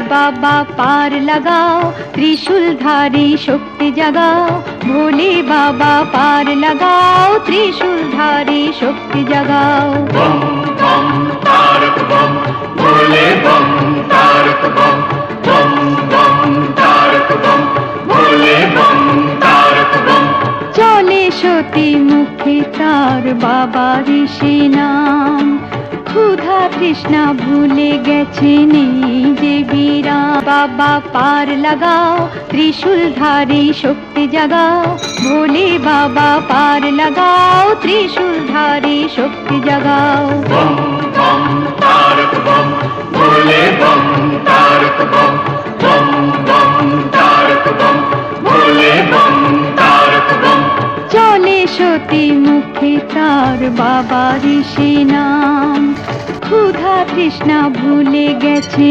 বাবা পার লাগাও ত্রিশূলধারী শক্তি জাগাও। ভোলে বাবা পার লাগাও ত্রিশূলধারী শক্তি জাগাও। বম বম তারক বম ভোলে বম তারক বম বম বম তারক বম ভোলে বম তারক বম। চলে সতী মুখে তার বাবা ঋষি নাম। ক্ষুধা তৃষ্ণা ভুলে গেছে বীরা বাবা পার লাগাও ত্রিশূলধারী শক্তি জাগাও। ভোলে বাবা পার লাগাও ত্রিশূলধারী শক্তি জাগাও। বম বম তারক বম ভোলে বম তারক বম বম বম তারক বম ভোলে বম তারক বম। চলে সতী মুখে তার বাবা ঋষি নাম। ক্ষুধা তৃষ্ণা ভুলে গেছে